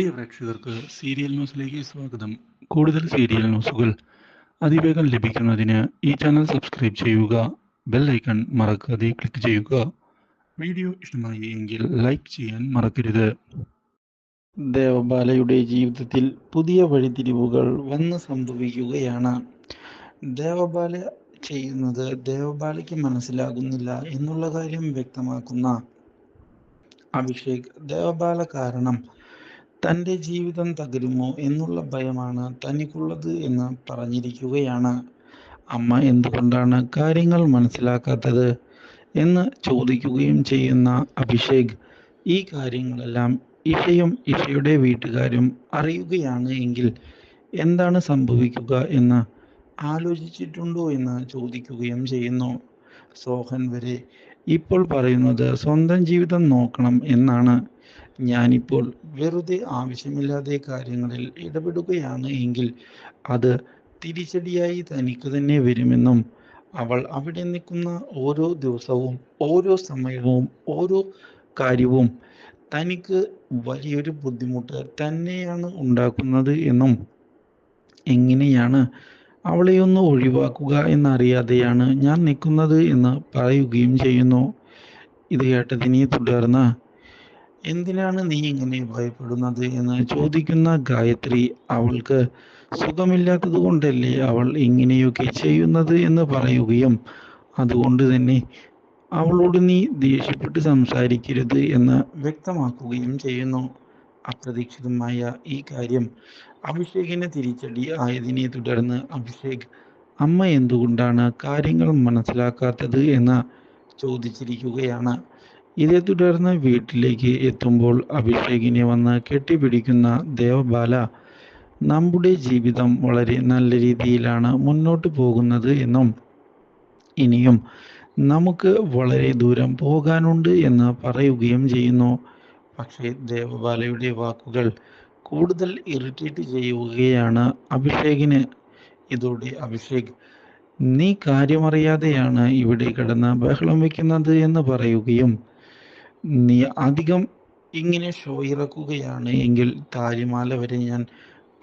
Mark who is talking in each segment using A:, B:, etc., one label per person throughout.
A: പ്രിയ പ്രേക്ഷകർക്ക് സീരിയൽ ന്യൂസിലേക്ക് സ്വാഗതം. കൂടുതൽ സീരിയൽ ന്യൂസുകൾ അതിവേഗം ലഭിക്കുന്നതിന് ഈ ചാനൽ സബ്സ്ക്രൈബ് ചെയ്യുക ബെൽ ഐക്കൺ മറക്കാതെ ക്ലിക്ക് ചെയ്യുക. വീഡിയോ ഇഷ്ടമായി എങ്കിൽ ലൈക്ക് ചെയ്യാൻ മറക്കരുത്.
B: ദേവബാലയുടെ ജീവിതത്തിൽ പുതിയ വഴിതിരിവുകൾ വന്ന് സംഭവിക്കുകയാണ്. ദേവബാല ചെയ്യുന്നത് ദേവബാലയ്ക്ക് മനസ്സിലാകുന്നില്ല എന്നുള്ള കാര്യം വ്യക്തമാക്കുന്ന അഭിഷേക് ദേവബാല കാരണം തന്റെ ജീവിതം തകരുമോ എന്നുള്ള ഭയമാണ് തനിക്കുള്ളത് എന്ന് പറഞ്ഞിരിക്കുകയാണ്. അമ്മ എന്തുകൊണ്ടാണ് കാര്യങ്ങൾ മനസ്സിലാക്കാത്തത് എന്ന് ചോദിക്കുകയും ചെയ്യുന്ന അഭിഷേക് ഈ കാര്യങ്ങളെല്ലാം ഇഷയും ഇഷയുടെ വീട്ടുകാരും അറിയുകയാണ് എങ്കിൽ എന്താണ് സംഭവിക്കുക എന്ന് ആലോചിച്ചിട്ടുണ്ടോ എന്ന് ചോദിക്കുകയും ചെയ്യുന്നു. സോഹൻ വരെ ഇപ്പോൾ പറയുന്നത് സ്വന്തം ജീവിതം നോക്കണം എന്നാണ്. ഞാനിപ്പോൾ വെറുതെ ആവശ്യമില്ലാതെ കാര്യങ്ങളിൽ ഇടപെടുകയാണ് എങ്കിൽ അത് തിരിച്ചടിയായി തനിക്ക് തന്നെ വരുമെന്നും അവൾ അവിടെ നിൽക്കുന്ന ഓരോ ദിവസവും ഓരോ സമയവും ഓരോ കാര്യവും തനിക്ക് വലിയൊരു ബുദ്ധിമുട്ട് തന്നെയാണ് ഉണ്ടാക്കുന്നത് എന്നും എങ്ങനെയാണ് അവളെ ഒന്ന് ഒഴിവാക്കുക എന്നറിയാതെയാണ് ഞാൻ നിൽക്കുന്നത് എന്ന് പറയുകയും ചെയ്യുന്നു. ഇത് കേട്ടതിനെ തുടർന്ന് എന്തിനാണ് നീ ഇങ്ങനെ ഭയപ്പെടുന്നത് എന്ന് ചോദിക്കുന്ന ഗായത്രി അവൾക്ക് സുഖമില്ലാത്തത് കൊണ്ടല്ലേ അവൾ ഇങ്ങനെയൊക്കെ ചെയ്യുന്നത് എന്ന് പറയുകയും അതുകൊണ്ട് തന്നെ അവളോട് നീ ദേഷ്യപ്പെട്ട് സംസാരിക്കരുത് എന്ന് വ്യക്തമാക്കുകയും ചെയ്യുന്നു. അപ്രതീക്ഷിതമായ ഈ കാര്യം അഭിഷേകിന് തിരിച്ചടി ആയതിനെ തുടർന്ന് അഭിഷേക് അമ്മ എന്തുകൊണ്ടാണ് കാര്യങ്ങൾ മനസ്സിലാക്കാത്തത്? എന്ന് ചോദിച്ചിരിക്കുകയാണ്. ഇതേ തുടർന്ന് വീട്ടിലേക്ക് എത്തുമ്പോൾ അഭിഷേകിനെ വന്ന് കെട്ടിപ്പിടിക്കുന്ന ദേവബാല നമ്മുടെ ജീവിതം വളരെ നല്ല രീതിയിലാണ് മുന്നോട്ട് പോകുന്നത് എന്നും ഇനിയും നമുക്ക് വളരെ ദൂരം പോകാനുണ്ട് എന്ന് പറയുകയും ചെയ്യുന്നു. പക്ഷേ ദേവബാലയുടെ വാക്കുകൾ കൂടുതൽ ഇറിറ്റേറ്റ് ചെയ്യുകയാണ് അഭിഷേകിന്. ഇതോടെ അഭിഷേക് നീ കാര്യമറിയാതെയാണ് ഇവിടെ കിടന്ന് ബഹളം വെക്കുന്നത് എന്ന് പറയുകയും നീ അധികം ഇങ്ങനെ ഷോ ഇറക്കുകയാണ് എങ്കിൽ താലിമാല വരെ ഞാൻ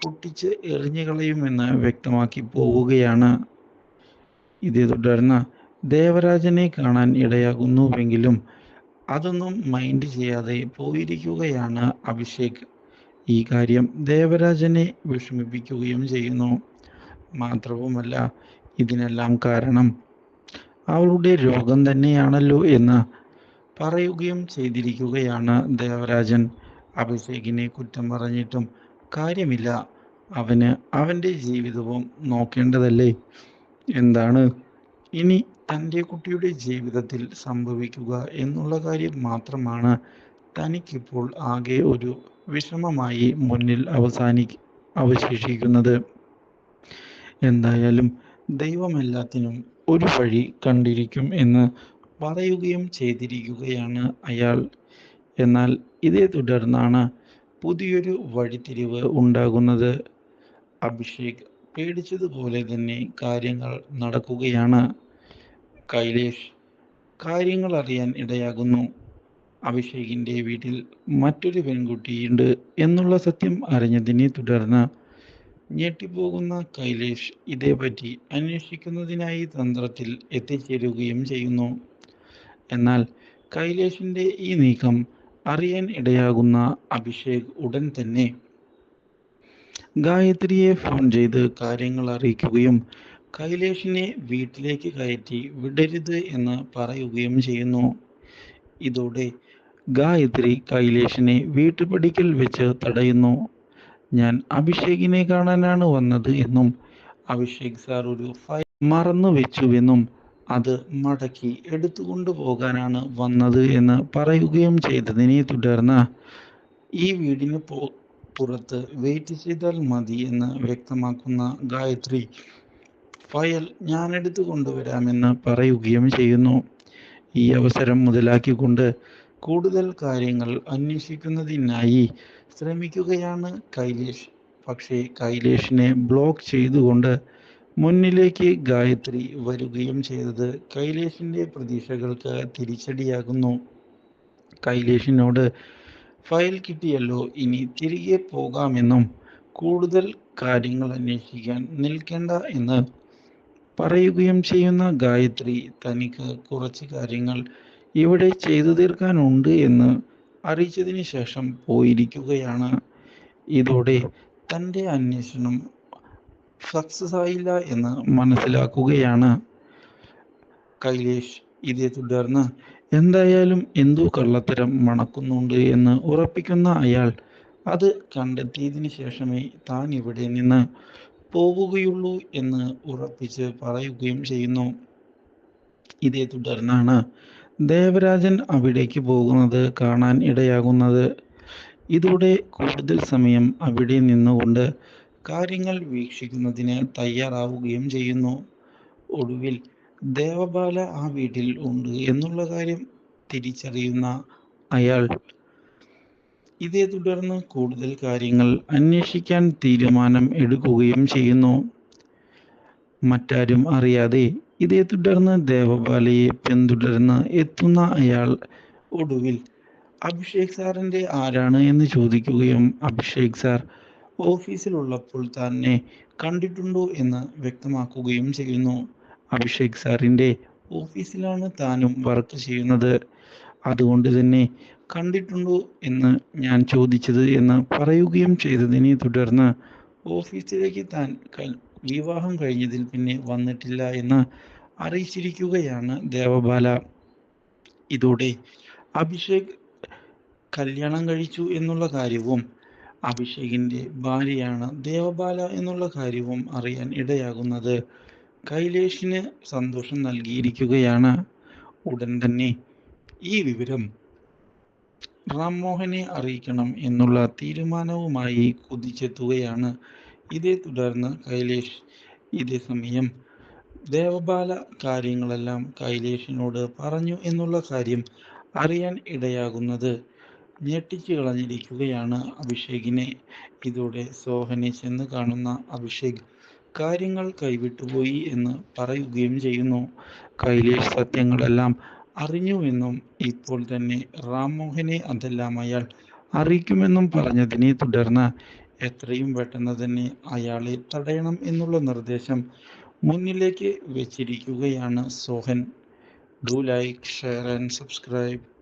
B: പൊട്ടിച്ച് എറിഞ്ഞു കളയുമെന്ന് വ്യക്തമാക്കി പോവുകയാണ്. ഇതേ തുടർന്ന് ദേവരാജനെ കാണാൻ ഇടയാകുന്നുവെങ്കിലും അതൊന്നും മൈൻഡ് ചെയ്യാതെ പോയിരിക്കുകയാണ് അഭിഷേക്. ഈ കാര്യം ദേവരാജനെ വിഷമിപ്പിക്കുകയും ചെയ്യുന്നു. മാത്രവുമല്ല ഇതിനെല്ലാം കാരണം അവളുടെ രോഗം തന്നെയാണല്ലോ എന്ന് പറയുകയും ചെയ്തിരിക്കുകയാണ് ദേവരാജൻ. അഭിഷേകിനെ കുറ്റം പറഞ്ഞിട്ടും കാര്യമില്ല. അവന് അവന്റെ ജീവിതവും നോക്കേണ്ടതല്ലേ? എന്താണ്? ഇനി തന്റെ കുട്ടിയുടെ ജീവിതത്തിൽ സംഭവിക്കുക എന്നുള്ള കാര്യം മാത്രമാണ് തനിക്കിപ്പോൾ ആകെ ഒരു വിഷമമായി മുന്നിൽ അവസാനി അവശേഷിക്കുന്നത്. എന്തായാലും ദൈവമെല്ലാത്തിനും ഒരു വഴി കണ്ടിരിക്കും എന്ന് പറയുകയും ചെയ്തിരിക്കുകയാണ് അയാൾ. എന്നാൽ ഇതേ തുടർന്നാണ് പുതിയൊരു വഴിത്തിരിവ് ഉണ്ടാകുന്നത്. അഭിഷേക് പേടിച്ചതുപോലെ തന്നെ കാര്യങ്ങൾ നടക്കുകയാണ്. കൈലേഷ് കാര്യങ്ങൾ അറിയാൻ ഇടയാകുന്നു. അഭിഷേകിന്റെ വീട്ടിൽ മറ്റൊരു പെൺകുട്ടിയുണ്ട് എന്നുള്ള സത്യം അറിഞ്ഞതിനെ തുടർന്ന് ഞെട്ടിപ്പോകുന്ന കൈലേഷ് ഇതേപറ്റി അന്വേഷിക്കുന്നതിനായി തന്ത്രത്തിൽ എത്തിച്ചേരുകയും ചെയ്യുന്നു. എന്നാൽ കൈലേഷിന്റെ ഈ നീക്കം അറിയാൻ ഇടയാകുന്ന അഭിഷേക് ഉടൻ തന്നെ. ഗായത്രിയെ ഫോൺ ചെയ്ത് കാര്യങ്ങൾ അറിയിക്കുകയും കൈലേഷിനെ വീട്ടിലേക്ക് കയറ്റി വിടരുത് എന്ന് പറയുകയും ചെയ്യുന്നു. ഇതോടെ ഗായത്രി കൈലേഷിനെ വീട്ടുപടിക്കൽ വെച്ച് തടയുന്നു. ഞാൻ അഭിഷേകിനെ കാണാനാണ് വന്നത് എന്നും അഭിഷേക് സാർ ഒരു ഫയൽ മറന്നു വെച്ചുവെന്നും അത് മടക്കി എടുത്തുകൊണ്ടു പോകാനാണ് വന്നത് എന്ന് പറയുകയും ചെയ്തതിനെ തുടർന്ന് ഈ വീടിന് പോ പുറത്ത് വെയിറ്റ് ചെയ്താൽ മതി എന്ന് വ്യക്തമാക്കുന്ന ഗായത്രി ഫയൽ ഞാൻ എടുത്തു കൊണ്ടുവരാമെന്ന് പറയുകയും ചെയ്യുന്നു. ഈ അവസരം മുതലാക്കിക്കൊണ്ട് കൂടുതൽ കാര്യങ്ങൾ അന്വേഷിക്കുന്നതിനായി ശ്രമിക്കുകയാണ് കൈലേഷ്. പക്ഷേ കൈലേഷിനെ ബ്ലോക്ക് ചെയ്തുകൊണ്ട് മുന്നിലേക്ക് ഗായത്രി വരികയും ചെയ്തത് കൈലേഷിന്റെ പ്രതീക്ഷകൾക്ക് തിരിച്ചടിയാകുന്നു. കൈലേഷിനോട് ഫയൽ കിട്ടിയല്ലോ ഇനി തിരികെ പോകാമെന്നും കൂടുതൽ കാര്യങ്ങൾ അന്വേഷിക്കാൻ നിൽക്കേണ്ട എന്ന് പറയുകയും ചെയ്യുന്ന ഗായത്രി തനിക്ക് കുറച്ച് കാര്യങ്ങൾ ഇവിടെ ചെയ്തു തീർക്കാനുണ്ട് എന്ന് അറിയിച്ചതിന് ശേഷം പോയിരിക്കുകയാണ്. ഇതോടെ തന്റെ അന്വേഷണം സക്സസ് ആയില്ല എന്ന് മനസ്സിലാക്കുകയാണ്. കൈലേഷ് ഇതേ തുടർന്ന് എന്തായാലും എന്തോ കള്ളത്തരം മണക്കുന്നുണ്ട് എന്ന് ഉറപ്പിക്കുന്ന അയാൾ അത് കണ്ടെത്തിയതിന് ശേഷമേ താൻ ഇവിടെ നിന്ന് പോവുകയുള്ളൂ എന്ന് ഉറപ്പിച്ച് പറയുകയും ചെയ്യുന്നു. ഇതേ തുടർന്നാണ് ദേവരാജൻ അവിടേക്ക് പോകുന്നത് കാണാൻ ഇടയാകുന്നത്. ഇതോടെ കൂടുതൽ സമയം അവിടെ നിന്നുകൊണ്ട് കാര്യങ്ങൾ വീക്ഷിക്കുന്നതിന് തയ്യാറാവുകയും ചെയ്യുന്നു. ഒടുവിൽ ദേവബാല ആ വീട്ടിൽ ഉണ്ട് എന്നുള്ള കാര്യം തിരിച്ചറിയുന്ന അയാൾ ഇതേ തുടർന്ന് കൂടുതൽ കാര്യങ്ങൾ അന്വേഷിക്കാൻ തീരുമാനം എടുക്കുകയും ചെയ്യുന്നു. മറ്റാരും അറിയാതെ ഇതേ തുടർന്ന് ദേവബാലയെ പിന്തുടർന്ന് എത്തുന്ന അയാൾ ഒടുവിൽ അഭിഷേക് സാറിന്റെ ആരാണ്? എന്ന് ചോദിക്കുകയും അഭിഷേക് സാർ ഓഫീസിലുള്ളപ്പോൾ തന്നെ കണ്ടിട്ടുണ്ടോ എന്ന് വ്യക്തമാക്കുകയും ചെയ്യുന്നു. അഭിഷേക് സാറിന്റെ ഓഫീസിലാണ് താനും വർക്ക് ചെയ്യുന്നത്. അതുകൊണ്ട് തന്നെ കണ്ടിട്ടുണ്ടോ എന്ന് ഞാൻ ചോദിച്ചത് എന്ന് പറയുകയും ചെയ്തതിനെ തുടർന്ന് ഓഫീസിലേക്ക് താൻ വിവാഹം കഴിഞ്ഞതിൽ പിന്നെ വന്നിട്ടില്ല എന്ന് അറിയിച്ചിരിക്കുകയാണ് ദേവബാല. ഇതോടെ അഭിഷേക് കല്യാണം കഴിച്ചു എന്നുള്ള കാര്യവും അഭിഷേകിന്റെ ഭാര്യയാണ് ദേവബാല എന്നുള്ള കാര്യവും അറിയാൻ ഇടയാകുന്നത്. കൈലേഷിന് സന്തോഷം നൽകിയിരിക്കുകയാണ് ഉടൻ തന്നെ. ഈ വിവരം റാംമോഹനെ അറിയിക്കണം എന്നുള്ള തീരുമാനവുമായി കുതിച്ചെത്തുകയാണ്. ഇതേ തുടർന്ന് കൈലേഷ് ഇതേ സമയം ദേവബാല കാര്യങ്ങളെല്ലാം കൈലേഷിനോട് പറഞ്ഞു എന്നുള്ള കാര്യം അറിയാൻ ഇടയാകുന്നത്. ഞെട്ടിച്ചു കളഞ്ഞിരിക്കുകയാണ് അഭിഷേകിനെ. ഇതോടെ സോഹനെ ചെന്ന് കാണുന്ന അഭിഷേക് കാര്യങ്ങൾ കൈവിട്ടുപോയി എന്ന് പറയുകയും ചെയ്യുന്നു. കൈലേഷ് സത്യങ്ങളെല്ലാം അറിഞ്ഞുവെന്നും ഇപ്പോൾ തന്നെ റാംമോഹനെ അതെല്ലാം അയാൾ അറിയിക്കുമെന്നും പറഞ്ഞതിനെ തുടർന്ന് എത്രയും പെട്ടെന്ന് തന്നെ അയാളെ തടയണം എന്നുള്ള നിർദ്ദേശം മുന്നിലേക്ക് വെച്ചിരിക്കുകയാണ് Sohan. Do like share and subscribe.